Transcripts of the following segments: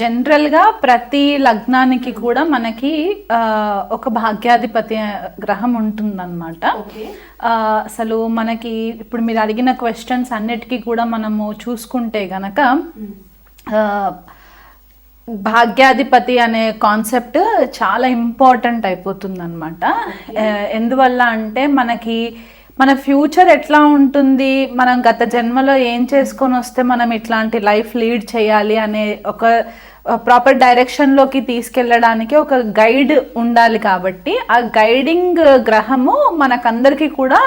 జనరల్గా ప్రతి లగ్నానికి కూడా మనకి ఒక భాగ్యాధిపతి గ్రహం ఉంటుందన్నమాట. అసలు మనకి ఇప్పుడు మీరు అడిగిన క్వశ్చన్స్ అన్నిటికీ కూడా మనము చూసుకుంటే గనక భాగ్యాధిపతి అనే కాన్సెప్ట్ చాలా ఇంపార్టెంట్ అయిపోతుంది అనమాట ఎందువల్ల అంటే మనకి మన ఫ్యూచర్ ఎట్లా ఉంటుంది? మనం గత జన్మలో ఏం చేసుకొని వస్తే మనం ఇట్లాంటి లైఫ్ లీడ్ చేయాలి అనే ఒక ప్రాపర్ డైరెక్షన్లోకి తీసుకెళ్ళడానికి ఒక గైడ్ ఉండాలి కాబట్టి ఆ గైడింగ్ గ్రహము మనకందరికీ కూడా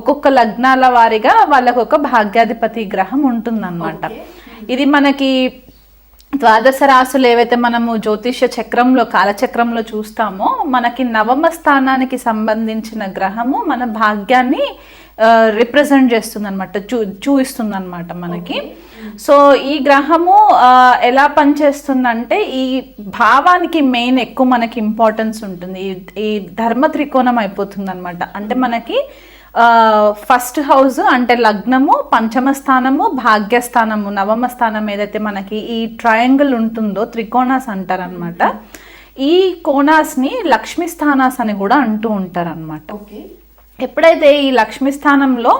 ఒక్కొక్క లగ్నాల వారిగా వాళ్ళకు ఒక భాగ్యాధిపతి గ్రహం ఉంటుందన్నమాట. ఇది మనకి ద్వాదశ రాసులు ఏవైతే మనము జ్యోతిష్య చక్రంలో కాలచక్రంలో చూస్తామో మనకి నవమ స్థానానికి సంబంధించిన గ్రహము మన భాగ్యాన్ని రిప్రజెంట్ చేస్తుంది అనమాట చూ చూపిస్తుంది అనమాట మనకి సో ఈ గ్రహము ఎలా పనిచేస్తుందంటే ఈ భావానికి మెయిన్ ఎక్కువ మనకి ఇంపార్టెన్స్ ఉంటుంది. ఈ- ఈ ధర్మ త్రికోణం అయిపోతుంది అనమాట అంటే మనకి ఫస్ట్ హౌస్ అంటే లగ్నము పంచమ స్థానము భాగ్యస్థానము నవమ స్థానం ఏదైతే మనకి ఈ ట్రయాంగిల్ ఉంటుందో త్రికోణాస్ అంటారనమాట ఈ కోణాస్ని లక్ష్మీ స్థానాస్ అని కూడా అంటూ ఉంటారనమాట ఎప్పుడైతే ఈ లక్ష్మీ స్థానంలో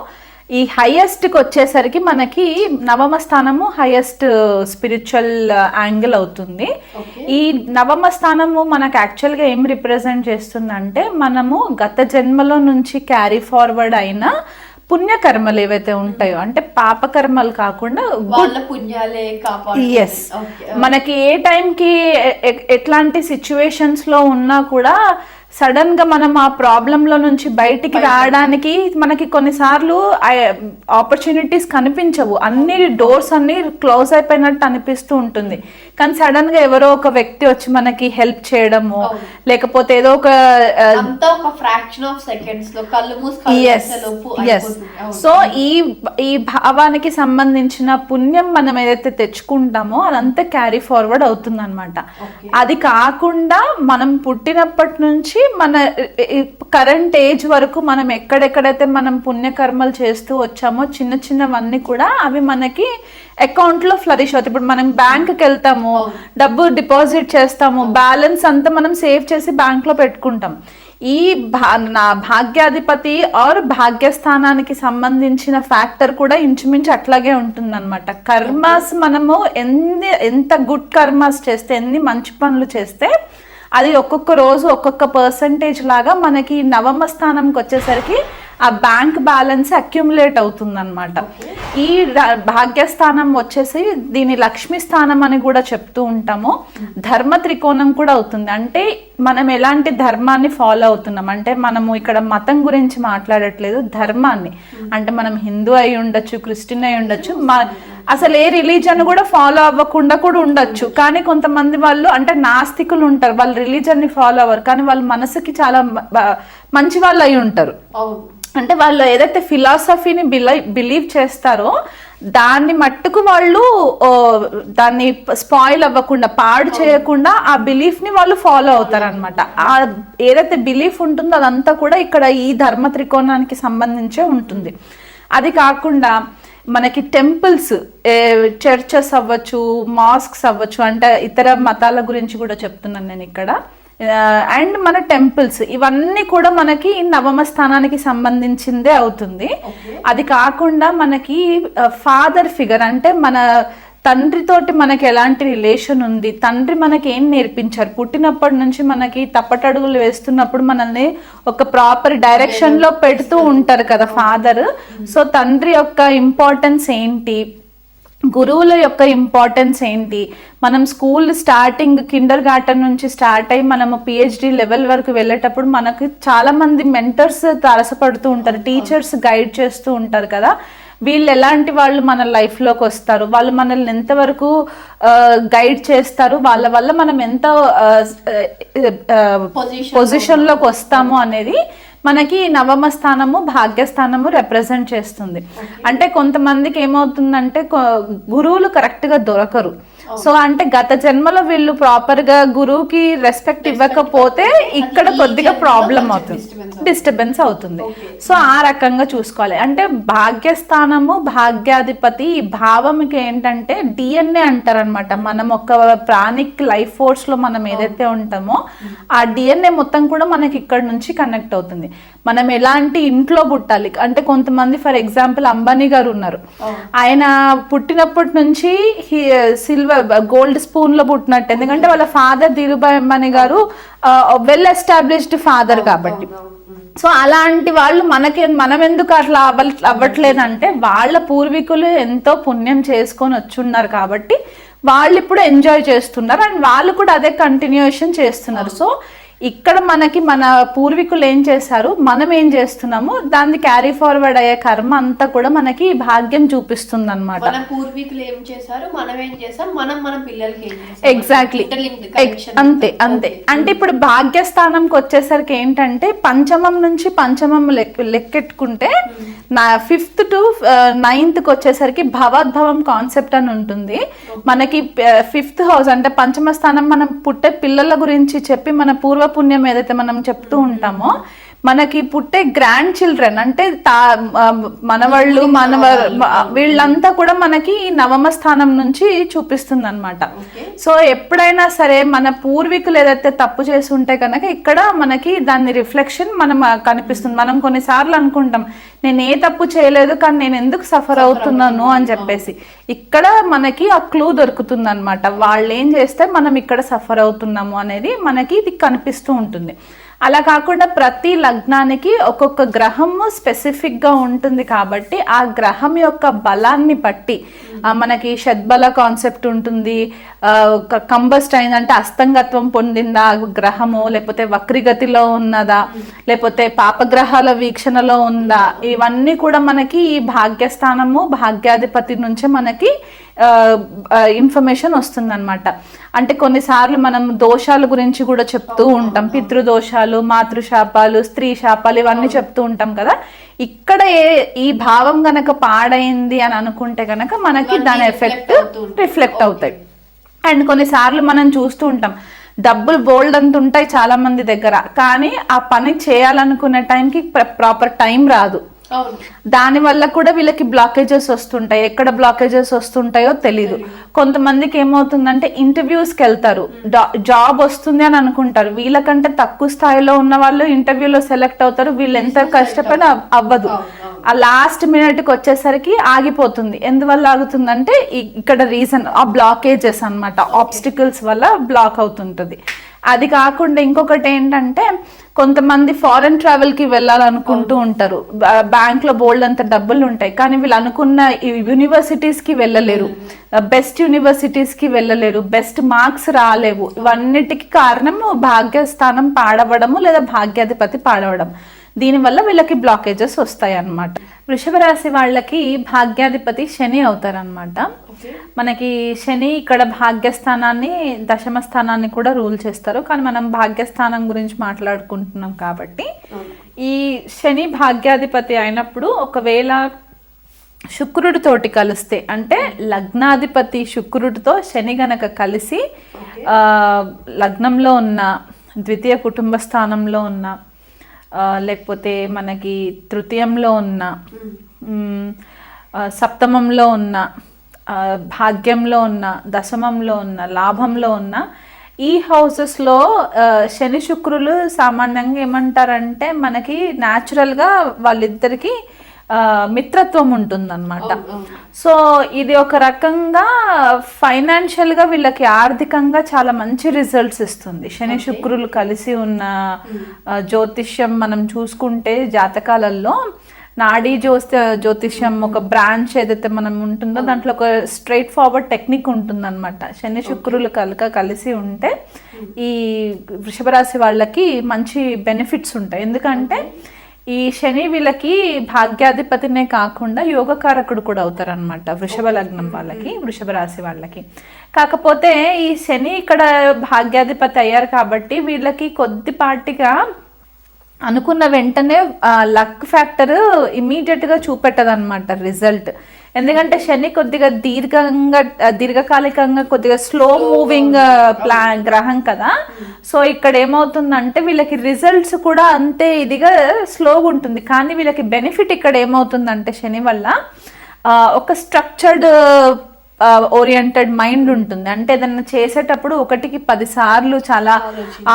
ఈ హైయెస్ట్కి వచ్చేసరికి మనకి నవమ స్థానము హైయెస్ట్ స్పిరిచువల్ యాంగిల్ అవుతుంది. ఈ నవమ స్థానము మనకు యాక్చువల్గా ఏం రిప్రజెంట్ చేస్తుందంటే మనము గత జన్మలో నుంచి క్యారీ ఫార్వర్డ్ అయిన పుణ్యకర్మలు ఏవైతే ఉంటాయో అంటే పాపకర్మలు కాకుండా పుణ్యాలే ఎస్ మనకి ఏ టైంకి ఎట్లాంటి సిచ్యువేషన్స్లో ఉన్నా కూడా సడన్గా మనం ఆ ప్రాబ్లం లో నుంచి బయటికి రావడానికి మనకి కొన్నిసార్లు ఆపర్చునిటీస్ కనిపించవు. అన్ని డోర్స్ అన్ని క్లోజ్ అయిపోయినట్టు అనిపిస్తూ ఉంటుంది. కానీ సడన్గా ఎవరో ఒక వ్యక్తి వచ్చి మనకి హెల్ప్ చేయడము లేకపోతే ఏదో ఒక. సో ఈ ఈ భావానికి సంబంధించిన పుణ్యం మనం ఏదైతే తెచ్చుకుంటామో అదంతా క్యారీ ఫార్వర్డ్ అవుతుంది అనమాట అది కాకుండా మనం పుట్టినప్పటి నుంచి మన కరెంట్ ఏజ్ వరకు మనం ఎక్కడెక్కడైతే మనం పుణ్యకర్మలు చేస్తూ వచ్చామో చిన్న చిన్నవన్నీ కూడా అవి మనకి అకౌంట్లో ఫ్లరిష్ అవుతాయి. ఇప్పుడు మనం బ్యాంక్కి వెళ్తాము డబ్బు డిపాజిట్ చేస్తాము బ్యాలెన్స్ అంతా మనం సేవ్ చేసి బ్యాంక్లో పెట్టుకుంటాం. ఈ భా నా భాగ్యాధిపతి ఆర్ భాగ్యస్థానానికి సంబంధించిన ఫ్యాక్టర్ కూడా ఇంచుమించు అట్లాగే ఉంటుందన్నమాట. కర్మాస్ మనము ఎన్ని ఎంత గుడ్ కర్మాస్ చేస్తే ఎన్ని మంచి పనులు చేస్తే అది ఒక్కొక్క రోజు ఒక్కొక్క పర్సంటేజ్ లాగా మనకి నవమ స్థానంకి వచ్చేసరికి ఆ బ్యాంక్ బ్యాలెన్స్ అక్యుములేట్ అవుతుందన్నమాట. ఈ భాగ్యస్థానం వచ్చేసి దీని లక్ష్మీ స్థానం అని కూడా చెప్తూ ఉంటాము. ధర్మ త్రికోణం కూడా అవుతుంది. అంటే మనం ఎలాంటి ధర్మాన్ని ఫాలో అవుతున్నాం? అంటే మనము ఇక్కడ మతం గురించి మాట్లాడట్లేదు ధర్మాన్ని. అంటే మనం హిందూ అయి ఉండొచ్చు క్రిస్టియన్ అయి ఉండొచ్చు అసలు ఏ రిలీజన్ కూడా ఫాలో అవ్వకుండా కూడా ఉండొచ్చు. కానీ కొంతమంది వాళ్ళు అంటే నాస్తికులు ఉంటారు. వాళ్ళు రిలీజన్ని ఫాలో అవ్వరు. కానీ వాళ్ళ మనసుకి చాలా మంచి వాళ్ళు అయి ఉంటారు. అంటే వాళ్ళు ఏదైతే ఫిలాసఫీని బిలీవ్ చేస్తారో దాన్ని మట్టుకు వాళ్ళు దాన్ని స్పాయిల్ అవ్వకుండా పాడు చేయకుండా ఆ బిలీఫ్ని వాళ్ళు ఫాలో అవుతారు అనమాట ఆ ఏదైతే బిలీఫ్ ఉంటుందో అదంతా కూడా ఇక్కడ ఈ ధర్మ త్రికోణానికి సంబంధించే ఉంటుంది. అది కాకుండా మనకి టెంపుల్స్ చర్చెస్ అవ్వచ్చు మాస్క్స్ అవ్వచ్చు అంటే ఇతర మతాల గురించి కూడా చెప్తున్నాను నేను ఇక్కడ. అండ్ మన టెంపుల్స్ ఇవన్నీ కూడా మనకి నవమ స్థానానికి సంబంధించిందే అవుతుంది. అది కాకుండా మనకి ఫాదర్ ఫిగర్ అంటే మన తండ్రితోటి మనకి ఎలాంటి రిలేషన్ ఉంది? తండ్రి మనకి ఏం నేర్పించారు? పుట్టినప్పటి నుంచి మనకి తప్పటడుగులు వేస్తున్నప్పుడు మనల్ని ఒక ప్రాపర్ డైరెక్షన్లో పెడుతూ ఉంటారు కదా ఫాదర్ సో తండ్రి యొక్క ఇంపార్టెన్స్ ఏంటి? గురువుల యొక్క ఇంపార్టెన్స్ ఏంటి? మనం స్కూల్ స్టార్టింగ్ కిండర్ గార్టెన్ నుంచి స్టార్ట్ అయ్యి మనము పిహెచ్డి లెవెల్ వరకు వెళ్ళేటప్పుడు మనకు చాలా మంది మెంటర్స్ తారసపడుతూ ఉంటారు టీచర్స్ గైడ్ చేస్తూ ఉంటారు కదా. వీళ్ళు ఎలాంటి వాళ్ళు మన లైఫ్లోకి వస్తారు? వాళ్ళు మనల్ని ఎంతవరకు గైడ్ చేస్తారు? వాళ్ళ వల్ల మనం ఎంత పొజిషన్లోకి వస్తాము అనేది మనకి నవమ స్థానము భాగ్యస్థానము రిప్రజెంట్ చేస్తుంది. అంటే కొంతమందికి ఏమవుతుందంటే గురువులు కరెక్ట్గా దొరకరు. సో అంటే గత జన్మలో వీళ్ళు ప్రాపర్గా గురువుకి రెస్పెక్ట్ ఇవ్వకపోతే ఇక్కడ కొద్దిగా ప్రాబ్లం అవుతుంది. డిస్టర్బెన్స్ అవుతుంది. సో ఆ రకంగా చూసుకోవాలి. అంటే భాగ్యస్థానము భాగ్యాధిపతి భావంకి ఏంటంటే డిఎన్ఏ అంటారనమాట మనం ఒక ప్రాణిక్ లైఫ్ ఫోర్స్లో మనం ఏదైతే ఉంటామో ఆ డిఎన్ఏ మొత్తం కూడా మనకి ఇక్కడ నుంచి కనెక్ట్ అవుతుంది. మనం ఎలాంటి ఇంట్లో పుట్టాలి? అంటే కొంతమంది ఫర్ ఎగ్జాంపుల్ అంబానీ గారు ఉన్నారు. ఆయన పుట్టినప్పటి నుంచి సిల్వర్ గోల్డ్ స్పూన్లో పుట్టినట్టు. ఎందుకంటే వాళ్ళ ఫాదర్ ధీరుభాయ్ అంబానీ గారు వెల్ ఎస్టాబ్లిష్డ్ ఫాదర్ కాబట్టి. సో అలాంటి వాళ్ళు మనకి మనం ఎందుకు అట్లా అవ్వ అవ్వట్లేదంటే వాళ్ళ పూర్వీకులు ఎంతో పుణ్యం చేసుకొని వచ్చున్నారు కాబట్టి వాళ్ళు ఇప్పుడు ఎంజాయ్ చేస్తున్నారు. అండ్ వాళ్ళు కూడా అదే కంటిన్యూషన్ చేస్తున్నారు. సో ఇక్కడ మనకి మన పూర్వీకులు ఏం చేశారు? మనం ఏం చేస్తున్నాము దాన్ని క్యారీ ఫార్వర్డ్ అయ్యే కర్మ అంతా కూడా మనకి భాగ్యం చూపిస్తుంది అనమాట మన పూర్వీకులు ఏం చేశారు? మనం ఏం చేసాం మనం మన పిల్లలకి ఎగ్జాక్ట్లీ. అంతే అంతే. అంటే ఇప్పుడు భాగ్యస్థానంకి వచ్చేసరికి ఏంటంటే పంచమం నుంచి పంచమం లెక్క లెక్కెట్టుకుంటే నా ఫిఫ్త్ టు నైన్త్కి వచ్చేసరికి భవద్భవం కాన్సెప్ట్ అని ఉంటుంది. మనకి ఫిఫ్త్ హౌస్ అంటే పంచమ స్థానం మనం పుట్టే పిల్లల గురించి చెప్పి మన పుణ్యం ఏదైతే మనం చెప్తూ ఉంటామో మనకి పుట్టే గ్రాండ్ చిల్డ్రన్ అంటే తా మనవాళ్ళు మనవ వీళ్ళంతా. కూడా మనకి ఈ నవమ స్థానం నుంచి చూపిస్తుంది అనమాట. సో ఎప్పుడైనా సరే మన పూర్వీకులు ఏదైతే తప్పు చేసి ఉంటే కనుక ఇక్కడ మనకి దాని రిఫ్లెక్షన్ మనం కనిపిస్తుంది. మనం కొన్నిసార్లు అనుకుంటాం నేను ఏ తప్పు చేయలేదు కానీ నేను ఎందుకు సఫర్ అవుతున్నాను అని చెప్పేసి. ఇక్కడ మనకి ఆ క్లూ దొరుకుతుంది అనమాట వాళ్ళు ఏం చేస్తే మనం ఇక్కడ సఫర్ అవుతున్నాము అనేది మనకి ఇది కనిపిస్తూ ఉంటుంది. అలా కాకుండా ప్రతి లగ్నానికి ఒక్కొక్క గ్రహము స్పెసిఫిక్గా ఉంటుంది కాబట్టి ఆ గ్రహం యొక్క బలాన్ని బట్టి మనకి షద్బల కాన్సెప్ట్ ఉంటుంది కంబస్ట్ అయిందంటే అస్తంగత్వం పొందిందా ఆ గ్రహము లేకపోతే వక్రిగతిలో ఉన్నదా లేకపోతే పాపగ్రహాల వీక్షణలో ఉందా ఇవన్నీ కూడా మనకి ఈ భాగ్యస్థానము భాగ్యాధిపతి నుంచే మనకి ఇన్ఫర్మేషన్ వస్తుందన్నమాట. అంటే కొన్నిసార్లు మనం దోషాల గురించి కూడా చెప్తూ ఉంటాం. పితృదోషాలు మాతృశాపాలు స్త్రీ శాపాలు ఇవన్నీ చెప్తూ ఉంటాం కదా. ఇక్కడ ఏ ఈ భావం గనక పాడైంది అని అనుకుంటే గనక మనకి దాని ఎఫెక్ట్. రిఫ్లెక్ట్ అవుతాయి. అండ్ కొన్నిసార్లు మనం చూస్తూ ఉంటాం డబ్బులు బోల్డ్ అంత ఉంటాయి చాలా మంది దగ్గర. కానీ ఆ పని చేయాలనుకునే టైంకి ప్రాపర్ టైం రాదు. దాని వల్ల కూడా వీళ్ళకి బ్లాకేజెస్ వస్తుంటాయి. ఎక్కడ బ్లాకేజెస్ వస్తుంటాయో తెలీదు. కొంతమందికి ఏమవుతుందంటే ఇంటర్వ్యూస్కి వెళ్తారు జాబ్ వస్తుంది అని అనుకుంటారు. వీళ్ళకంటే తక్కువ స్థాయిలో ఉన్న వాళ్ళు ఇంటర్వ్యూలో సెలెక్ట్ అవుతారు. వీళ్ళు ఎంత కష్టపడి అవ్- అవ్వదు. ఆ లాస్ట్ మినిట్కి వచ్చేసరికి ఆగిపోతుంది. ఎందువల్ల ఆగుతుందంటే ఇక్కడ రీజన్ ఆ బ్లాకేజెస్ అన్నమాట. ఆబ్స్టికల్స్ వల్ల బ్లాక్ అవుతుంటుంది. అది కాకుండా ఇంకొకటి ఏంటంటే కొంతమంది ఫారెన్ ట్రావెల్కి వెళ్ళాలనుకుంటూ ఉంటారు. బ్యాంక్లో బోల్డ్ అంత డబ్బులు ఉంటాయి. కానీ వీళ్ళు అనుకున్న యూనివర్సిటీస్కి వెళ్ళలేరు. బెస్ట్ యూనివర్సిటీస్కి వెళ్ళలేరు. బెస్ట్ మార్క్స్ రాలేవు. ఇవన్నిటికి కారణం భాగ్యస్థానం పాడవడము లేదా భాగ్యాధిపతి పాడవడం. దీనివల్ల వీళ్ళకి బ్లాకేజెస్ వస్తాయి అన్నమాట వృషభ రాశి వాళ్ళకి భాగ్యాధిపతి శని అవుతారనమాట మనకి శని ఇక్కడ భాగ్యస్థానాన్ని దశమ స్థానాన్ని కూడా రూల్ చేస్తారు. కానీ మనం భాగ్యస్థానం గురించి మాట్లాడుకుంటున్నాం కాబట్టి ఈ శని భాగ్యాధిపతి అయినప్పుడు ఒకవేళ శుక్రుడితోటి కలిస్తే అంటే లగ్నాధిపతి శుక్రుడితో శని గనక కలిసి లగ్నంలో ఉన్న ద్వితీయ కుటుంబ స్థానంలో ఉన్న లేకపోతే మనకి తృతీయంలో ఉన్న సప్తమంలో ఉన్న భాగ్యంలో ఉన్న దశమంలో ఉన్న లాభంలో ఉన్న ఈ హౌసెస్లో శని శుక్రులు సామాన్యంగా ఏమంటారంటే మనకి న్యాచురల్గా వాళ్ళిద్దరికి మిత్రత్వం ఉంటుందన్నమాట. సో ఇది ఒక రకంగా ఫైనాన్షియల్గా వీళ్ళకి ఆర్థికంగా చాలా మంచి రిజల్ట్స్ ఇస్తుంది. శని శుక్రులు కలిసి ఉన్న జ్యోతిష్యం మనం చూసుకుంటే జాతకాలలో నాడీ జ్యోతి జ్యోతిష్యం ఒక బ్రాంచ్ ఏదైతే మనం ఉంటుందో దాంట్లో ఒక స్ట్రైట్ ఫార్వర్డ్ టెక్నిక్ ఉంటుందన్నమాట. శని శుక్రులు కనుక కలిసి ఉంటే ఈ వృషభ రాశి వాళ్ళకి మంచి బెనిఫిట్స్ ఉంటాయి. ఎందుకంటే ఈ శని వీళ్ళకి భాగ్యాధిపతినే కాకుండా యోగకారకుడు కూడా అవుతారనమాట వృషభ లగ్నం వాళ్ళకి వృషభ రాశి వాళ్ళకి. కాకపోతే ఈ శని ఇక్కడ భాగ్యాధిపతి అయ్యారు కాబట్టి వీళ్ళకి కొద్దిపాటిగా అనుకున్న వెంటనే లక్ ఫ్యాక్టర్ ఇమీడియట్గా చూపెట్టదు అనమాట రిజల్ట్. ఎందుకంటే శని కొద్దిగా దీర్ఘంగా దీర్ఘకాలికంగా కొద్దిగా స్లో మూవింగ్ ప్లాన్ గ్రహం కదా. సో ఇక్కడ ఏమవుతుందంటే వీళ్ళకి రిజల్ట్స్ కూడా అంతే ఇదిగా స్లోగా ఉంటుంది. కానీ వీళ్ళకి బెనిఫిట్ ఇక్కడ ఏమవుతుందంటే శని వల్ల ఒక స్ట్రక్చర్డ్ ఓరియంటెడ్ మైండ్ ఉంటుంది. అంటే ఏదన్నా చేసేటప్పుడు ఒకటికి పది సార్లు చాలా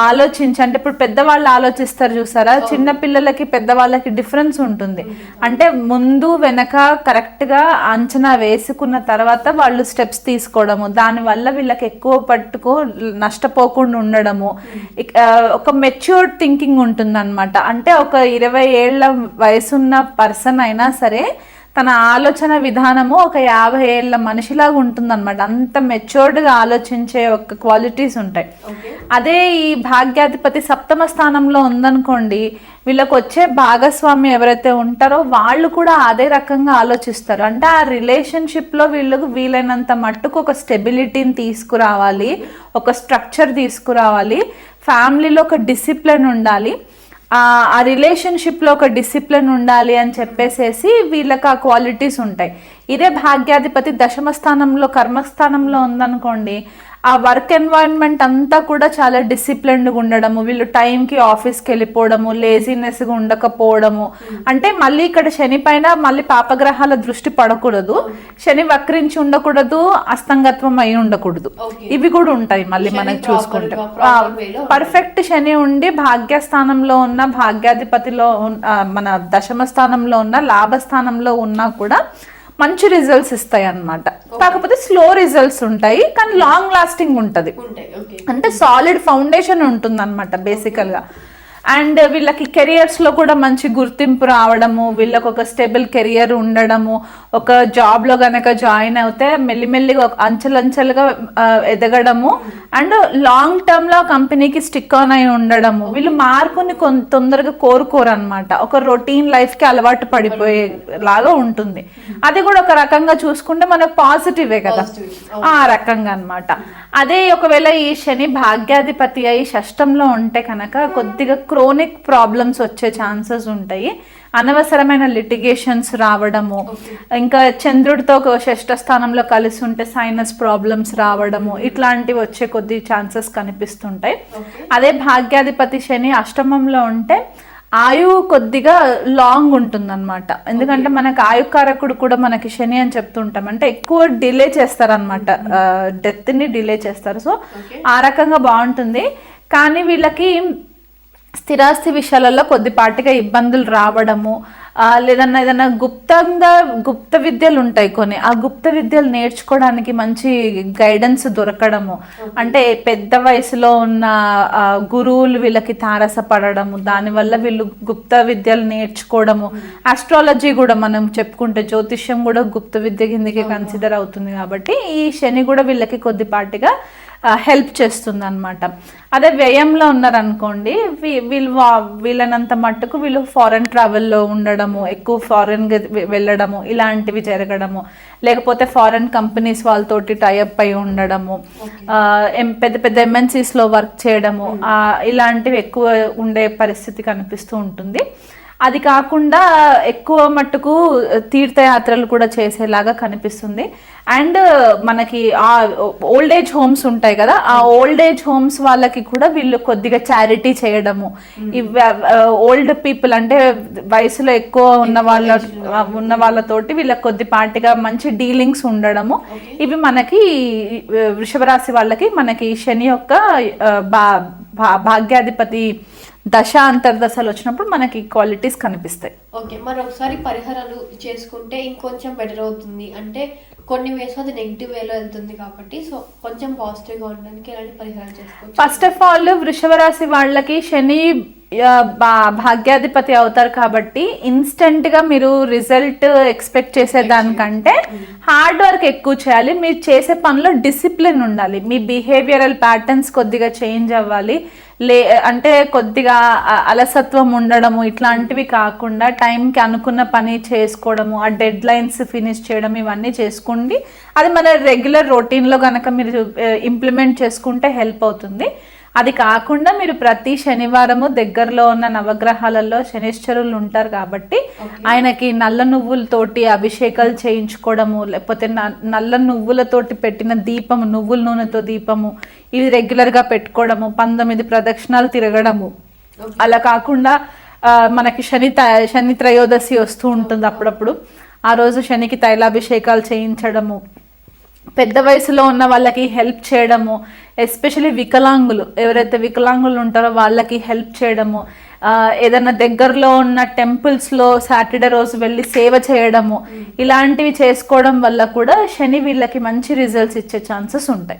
ఆలోచించి. అంటే ఇప్పుడు పెద్దవాళ్ళు ఆలోచిస్తారు చూసారా? చిన్న పిల్లలకి పెద్దవాళ్ళకి డిఫరెన్స్ ఉంటుంది. అంటే ముందు వెనక కరెక్ట్గా అంచనా వేసుకున్న తర్వాత వాళ్ళు స్టెప్స్ తీసుకోవడము దానివల్ల వీళ్ళకి ఎక్కువ పట్టుకో నష్టపోకుండా ఉండడము. ఒక మెచ్యూర్డ్ థింకింగ్ ఉంటుంది అంటే ఒక ఇరవై ఏళ్ళ వయసున్న పర్సన్ అయినా సరే తన ఆలోచన విధానము ఒక యాభై ఏళ్ళ మనిషిలాగా ఉంటుందన్నమాట. అంత మెచ్యూర్డ్గా ఆలోచించే ఒక క్వాలిటీస్ ఉంటాయి. అదే ఈ భాగ్యాధిపతి సప్తమ స్థానంలో ఉందనుకోండి వీళ్ళకి వచ్చే భాగస్వామి ఎవరైతే ఉంటారో వాళ్ళు కూడా అదే రకంగా ఆలోచిస్తారు. అంటే ఆ రిలేషన్షిప్లో వీళ్ళకు వీలైనంత మట్టుకు ఒక స్టెబిలిటీని తీసుకురావాలి ఒక స్ట్రక్చర్ తీసుకురావాలి ఫ్యామిలీలో ఒక డిసిప్లిన్ ఉండాలి. ఆ రిలేషన్షిప్లో ఒక డిసిప్లిన్ ఉండాలి అని చెప్పేసేసి వీళ్ళకి ఆ క్వాలిటీస్ ఉంటాయి. ఇదే భాగ్యాధిపతి దశమ స్థానంలో కర్మస్థానంలో ఉందనుకోండి ఆ వర్క్ ఎన్వైరన్మెంట్ అంతా కూడా చాలా డిసిప్లిన్డ్గా ఉండడము వీళ్ళు టైంకి ఆఫీస్కి వెళ్ళిపోవడము లేజినెస్గా ఉండకపోవడము. అంటే మళ్ళీ ఇక్కడ శని పైన మళ్ళీ పాపగ్రహాల దృష్టి పడకూడదు. శని వక్రించి ఉండకూడదు అస్తంగత్వం అయి ఉండకూడదు. ఇవి కూడా ఉంటాయి మళ్ళీ proper చూసుకుంటే పర్ఫెక్ట్ శని ఉండి భాగ్యస్థానంలో ఉన్న భాగ్యాధిపతిలో మన దశమ స్థానంలో ఉన్న లాభస్థానంలో ఉన్నా కూడా మంచి రిజల్ట్స్ ఇస్తాయి అన్నమాట కాకపోతే స్లో రిజల్ట్స్ ఉంటాయి కానీ లాంగ్ లాస్టింగ్ ఉంటది. అంటే సాలిడ్ ఫౌండేషన్ ఉంటుంది అనమాట బేసికల్గా అండ్ వీళ్ళకి కెరియర్స్లో కూడా మంచి గుర్తింపు రావడము వీళ్ళకి ఒక స్టేబుల్ కెరియర్ ఉండడము ఒక జాబ్లో గనక జాయిన్ అవుతే మెల్లిమెల్లిగా ఒక అంచెలంచెలుగా ఎదగడము అండ్ లాంగ్ టర్మ్లో కంపెనీకి స్టిక్ ఆన్ అయి ఉండడము. వీళ్ళు మార్పుని కొన్ తొందరగా కోరుకోరు అనమాట ఒక రొటీన్ లైఫ్కి అలవాటు పడిపోయే లాగా ఉంటుంది. అది కూడా ఒక రకంగా చూసుకుంటే మనకు పాజిటివే కదా. ఆ రకంగా అన్నమాట. అదే ఒకవేళ ఈ శని భాగ్యాధిపతి అయి షష్టంలో ఉంటే కనుక కొద్దిగా క్రోనిక్ ప్రాబ్లమ్స్ వచ్చే ఛాన్సెస్ ఉంటాయి. అనవసరమైన లిటిగేషన్స్ రావడము ఇంకా చంద్రుడితో షష్ఠ స్థానంలో కలిసి ఉంటే సైనస్ ప్రాబ్లమ్స్ రావడము ఇట్లాంటివి వచ్చే కొద్ది ఛాన్సెస్ కనిపిస్తుంటాయి. అదే భాగ్యాధిపతి శని అష్టమంలో ఉంటే ఆయువు కొద్దిగా లాంగ్ ఉంటుందన్నమాట. ఎందుకంటే మనకు ఆయుకారకుడు కూడా మనకి శని అని చెప్తుంటాం. అంటే ఎక్కువ డిలే చేస్తారనమాట డెత్ని డిలే చేస్తారు. సో ఆ రకంగా బాగుంటుంది. కానీ వీళ్ళకి స్థిరాస్తి విషయాలలో కొద్దిపాటిగా ఇబ్బందులు రావడము లేదన్నా ఏదన్నా గుప్తంగా గుప్త విద్యలు ఉంటాయి కొన్ని. ఆ గుప్త విద్యలు నేర్చుకోవడానికి మంచి గైడెన్స్ దొరకడము. అంటే పెద్ద వయసులో ఉన్న గురువులు వీళ్ళకి తారసపడడము దానివల్ల వీళ్ళు గుప్త విద్యలు నేర్చుకోవడము. ఆస్ట్రాలజీ కూడా మనం చెప్పుకుంటే జ్యోతిష్యం కూడా గుప్త విద్య కిందకి కన్సిడర్ అవుతుంది కాబట్టి ఈ శని కూడా వీళ్ళకి కొద్దిపాటిగా హెల్ప్ చేస్తుంది అనమాట అదే వ్యయంలో ఉన్నారనుకోండి వీ- వీళ్ళు వా- వీళ్ళనంత మట్టుకు వీళ్ళు ఫారెన్ ట్రావెల్లో ఉండడము ఎక్కువ ఫారెన్ వెళ్ళడము ఇలాంటివి జరగడము లేకపోతే ఫారెన్ కంపెనీస్ వాళ్ళతోటి టైఅప్ అయి ఉండడము పెద్ద పెద్ద MNCs లో వర్క్ చేయడము ఇలాంటివి ఎక్కువ ఉండే పరిస్థితి కనిపిస్తూ ఉంటుంది. అది కాకుండా ఎక్కువ మట్టుకు తీర్థయాత్రలు కూడా చేసేలాగా కనిపిస్తుంది. అండ్ మనకి ఆ ఓల్డ్ ఏజ్ హోమ్స్ ఉంటాయి కదా ఆ ఓల్డ్ ఏజ్ హోమ్స్ వాళ్ళకి కూడా వీళ్ళు కొద్దిగా చారిటీ చేయడము. ఓల్డ్ పీపుల్ అంటే వయసులో ఎక్కువ ఉన్న వాళ్ళ ఉన్న వాళ్ళతోటి వీళ్ళకి కొద్దిపాటిగా మంచి డీలింగ్స్ ఉండడము. ఇవి మనకి ఆ, వృషభ రాశి వాళ్ళకి మనకి శని యొక్క భా- భాగ్యాధిపతి దశ అంతర్దశలు వచ్చినప్పుడు మనకి క్వాలిటీస్ కనిపిస్తాయి. ఓకే మరి ఒకసారి పరిహారాలు చేసుకుంటే ఇంకొంచెం బెటర్ అవుతుంది. అంటే కొన్ని వేస్ అది నెగిటివ్ వేలో వెళ్తుంది కాబట్టి సో కొంచెం పాజిటివ్గా ఉండడానికి ఎలాంటి పరిహారాలు చేసుకోవచ్చు? ఫస్ట్ ఆఫ్ ఆల్ వృషభ రాశి వాళ్ళకి శని భా- భాగ్యాధిపతి అవుతారు కాబట్టి ఇన్స్టెంట్గా మీరు రిజల్ట్ ఎక్స్పెక్ట్ చేసే దానికంటే హార్డ్ వర్క్ ఎక్కువ చేయాలి. మీరు చేసే పనిలో డిసిప్లిన్ ఉండాలి. మీ బిహేవియరల్ ప్యాటర్న్స్ కొద్దిగా చేంజ్ అవ్వాలి. లే అంటే కొద్దిగా అలసత్వం ఉండడము ఇట్లాంటివి కాకుండా టైంకి అనుకున్న పని చేసుకోవడము ఆ డెడ్ లైన్స్ ఫినిష్ చేయడం ఇవన్నీ చేసుకోండి అది మన రెగ్యులర్ రొటీన్లో కనుక మీరు ఇంప్లిమెంట్ చేసుకుంటే హెల్ప్ అవుతుంది. అది కాకుండా మీరు ప్రతి శనివారము దగ్గరలో ఉన్న నవగ్రహాలలో శనిశ్చరులు ఉంటారు కాబట్టి ఆయనకి నల్ల నువ్వులతోటి అభిషేకాలు చేయించుకోవడము లేకపోతే నల్ల నువ్వులతోటి పెట్టిన దీపము నువ్వుల నూనెతో దీపము ఇవి రెగ్యులర్గా పెట్టుకోవడము పంతొమ్మిది ప్రదక్షిణాలు తిరగడము. అలా కాకుండా మనకి శని త- శని త్రయోదశి వస్తూ ఉంటుంది అప్పుడప్పుడు. ఆ రోజు శనికి తైలాభిషేకాలు చేయించడము పెద్ద వయసులో ఉన్న వాళ్ళకి హెల్ప్ చేయడము ఎస్పెషలీ వికలాంగులు ఎవరైతే వికలాంగులు ఉంటారో వాళ్ళకి హెల్ప్ చేయడము ఏదైనా దగ్గరలో ఉన్న టెంపుల్స్లో సాటర్డే రోజు వెళ్ళి సేవ చేయడము ఇలాంటివి చేసుకోవడం వల్ల కూడా శని వీళ్ళకి మంచి రిజల్ట్స్ ఇచ్చే ఛాన్సెస్ ఉంటాయి.